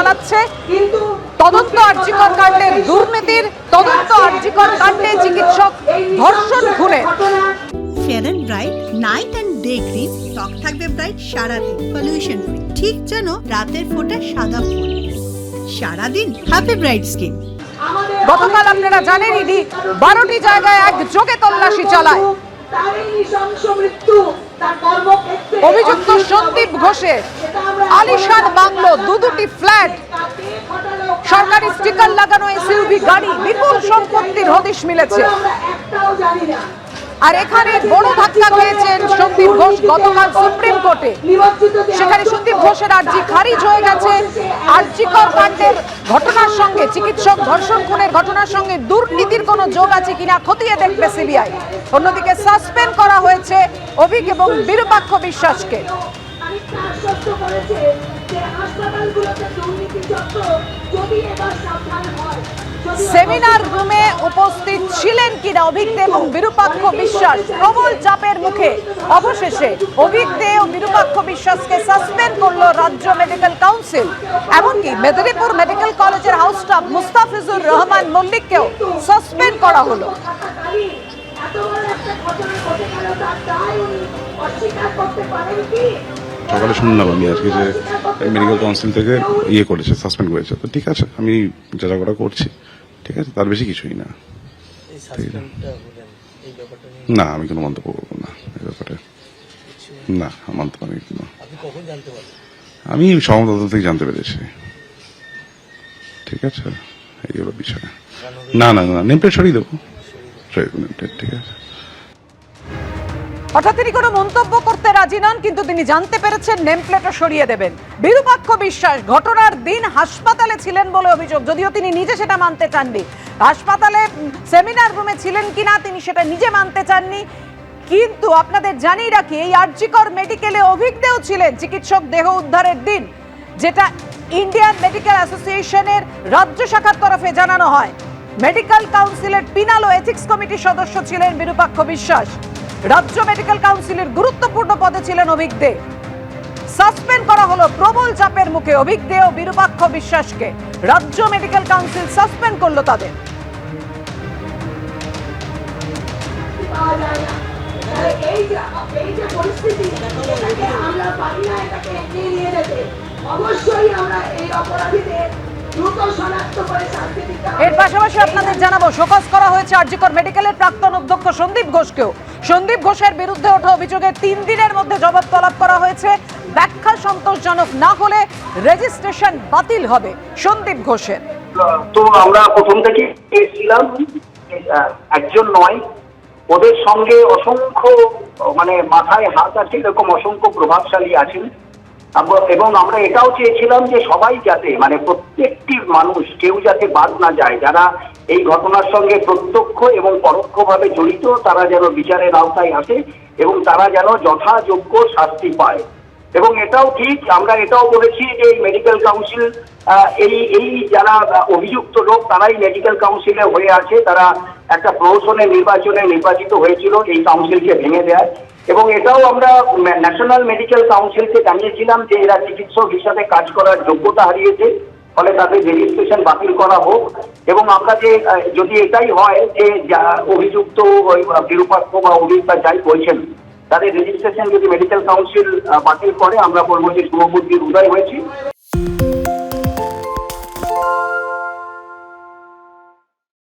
চালাচ্ছে তদন্ত আর্জিকর কাণ্ডের দুর্নীতির তদন্ত আর্জিকর কাণ্ডে চিকিৎসক ধর্ষণ খুনে। Fair and bright night and day cream ত্বক থাকবে ব্রাইট সারাদিন পলিউশন ফ্রি ঠিক যেন রাতের ফোটা সাদা ফুল সারাদিন হ্যাপি ব্রাইট স্কিন গতকাল আপনারা জানেন ইডি বারোটি জায়গায় একযোগে তল্লাশি চালায়। অভিযুক্ত সন্দীপ ঘোষের আলিশান বাংলো দু দুটি ফ্ল্যাট। সরকারি স্টিকার লাগানো এসইউভি গাড়ি বিপুল সম্পত্তির হদিশ মিলেছে। আর এখানে বড় ধাক্কা খেয়েছেন সন্দীপ ঘোষ গতকাল সুপ্রিম কোর্টে। সেখানে সন্দীপ ঘোষের আর্জি খারিজ হয়ে গেছে। আর্জিকর কাণ্ডের ঘটনার সঙ্গে, চিকিৎসক ধর্ষণ খুনের ঘটনার সঙ্গে দুর্নীতির কোনো যোগ আছে কিনা খতিয়ে দেখবে সিবিআই। অন্যদিকে সাসপেন্ড করা হয়েছে অভিক এবং বিরূপাক্ষ বিশ্বাসকে। আশ্বস্ত করেছে যে হাসপাতালগুলোতে দুর্নীতি চক্র যদি এবার সাবধান হয়। সেমিনার রুমে উপস্থিত ছিলেন কিনা অভিজ্ঞ এবং বিরূপাক্ষ বিশ্বাস প্রবল চাপের মুখে অবশেষে অভিজ্ঞ ও বিরূপাক্ষ বিশ্বাসকে সাসপেন্ড করল রাজ্য মেডিকেল কাউন্সিল এমনকি মেদিনীপুর মেডিকেল কলেজের হাউস স্টাফ মুস্তাফিজুর রহমান মল্লিককেও সাসপেন্ড করা হলো। এত বড় একটা ঘটনা ঘটে গেল তার দায় অস্বীকার করতে পারেন কি? সকালে শুনলাম আমি আজকে যে মেডিকেল কাউন্সিল থেকে ইয়ে করেছে সাসপেন্ড করেছে। তো ঠিক আছে আমি যা যা করা করছি। ঠিক আছে তার বেশি কিছুই না। না আমি কোনো মন্তব্য করব না এই ব্যাপারে। না মন্তব্য আমি কোনো আমি সমতন্ত্র থেকে জানতে পেরেছি। ঠিক আছে এই হলো বিষয়। না না না নেমপ্লেট সরিয়ে দেবো। সরিয়ে দেবো নেমপ্লেট ঠিক আছে। অর্থাৎ তিনি কোনো মন্তব্য করতে রাজি নন, কিন্তু তিনি জানতে পেরেছেন নেমপ্লেটও সরিয়ে দেবেন। বিরূপাক্ষ বিশ্বাস, ঘটনার দিন হাসপাতালে ছিলেন বলে অভিযোগ, যদিও তিনি নিজে সেটা মানতে চাননি। হাসপাতালে সেমিনার রুমে ছিলেন কিনা তিনি সেটা নিজে মানতে চাননি। কিন্তু আপনাদের জানিয়ে রাখি, এই আর্জিকর মেডিকেলে অভিজ্ঞও ছিলেন চিকিৎসক দেহ উদ্ধারের দিন, যেটা ইন্ডিয়ান মেডিকেল অ্যাসোসিয়েশনের রাজ্য শাখার তরফে জানানো হয়। মেডিকেল কাউন্সিলের পিনাল এথিক্স কমিটির সদস্য ছিলেন বিরূপাক্ষ বিশ্বাস। রাজ্য মেডিকেল কাউন্সিলের গুরুত্বপূর্ণ পদে ছিলেন অভিজ্ঞ সাসপেন্ড করা হলো প্রবল চাপের মুখে অভিজ্ঞ ও বিরূপাক্ষ বিশ্বাসকে। রাজ্য মেডিকেল কাউন্সিল সাসপেন্ড করল তাদের। পাওয়া যায় না। তাহলে এই যে এই যে পরিস্থিতি আমরা পারি না এটাকে এগিয়ে নিয়ে যেতে। অবশ্যই আমরা এই অপরাধীদের এর পাশাপাশি আপনাদের জানাব শোকজ করা হয়েছে আরজিকর মেডিকেলের প্রাক্তন অধ্যক্ষ সন্দীপ ঘোষকেও। সন্দীপ ঘোষের বিরুদ্ধে ওঠা অভিযোগে তিন দিনের মধ্যে জবাব তলব করা হয়েছে। ব্যাখ্যা সন্তোষজনক না হলে রেজিস্ট্রেশন বাতিল হবে সন্দীপ ঘোষের। তো আমরা প্রথম থেকে ছিলাম একজন নয়। ওদের সঙ্গে অসংখ্য মানে মাথায় হাত আছে এরকম অসংখ্য প্রভাবশালী আছেন। এবং আমরা এটাও চেয়েছিলাম যে সবাই যাতে মানে প্রত্যেকটি মানুষ, কেউ যাতে বাদ না যায়, যারা এই ঘটনার সঙ্গে প্রত্যক্ষ এবং পরোক্ষভাবে জড়িত, তারা যেন বিচারের আওতায় আসে এবং তারা যেন যথাযোগ্য শাস্তি পায়। এবং এটাও ঠিক, আমরা এটাও বলেছি যে এই মেডিকেল কাউন্সিল এই এই যারা অভিযুক্ত লোক, তারাই মেডিকেল কাউন্সিলে হয়ে আছে, তারা একটা প্রহসনের নির্বাচনে নির্বাচিত হয়েছিল, এই কাউন্সিলকে ভেঙে দেয় এবং এটাও আমরা ন্যাশনাল মেডিকেল কাউন্সিলকে জানিয়েছিলাম যে এরা চিকিৎসক হিসাবে কাজ করার যোগ্যতা হারিয়েছে, ফলে তাদের রেজিস্ট্রেশন বাতিল করা হোক। এবং আমরা যে যদি এটাই হয় যে অভিযুক্ত বিরূপাক্ষ বা অভিজ্ঞতা যাই বলছেন, তাদের রেজিস্ট্রেশন যদি মেডিকেল কাউন্সিল বাতিল করে, আমরা বলব যে শুভবুদ্ধির উদয় হয়েছে।